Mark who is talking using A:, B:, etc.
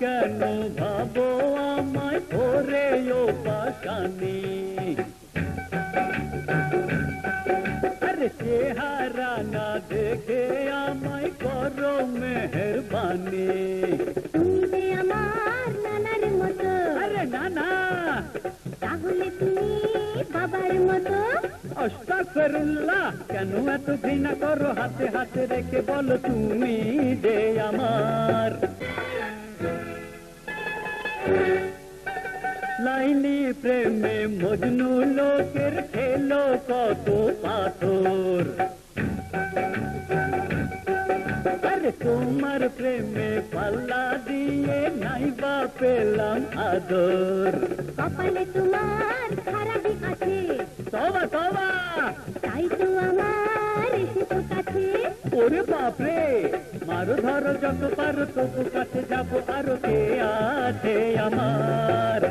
A: কেন ভাবো আমায় ওরে ও পাশানি আরে চেহারা না দেখে আমায় করো মেহরবানি।
B: আমার নানার মতো।
A: আরে না না
B: তাহলে তুমি বাবার মতো?
A: অস্তাগফিরুল্লাহ কেন এত ঘৃণা করো? হাতে হাতে রেখে বলো তুমি যে আমার। লাইনি প্রেমে মজনু লোকের খেলো কত পাথর। আরে তোমার প্রেমে পাল্লা দিয়ে নাইবা পেলাম আদর।
B: কপালে তোমার খারাপই আছে।
A: তবা তবা।
B: তাই তো আমার এসেছ কাছে।
A: ওরে বাপরে মারো ধরো যত পারো তবু কাছে যাব আরও কে আছে আমার?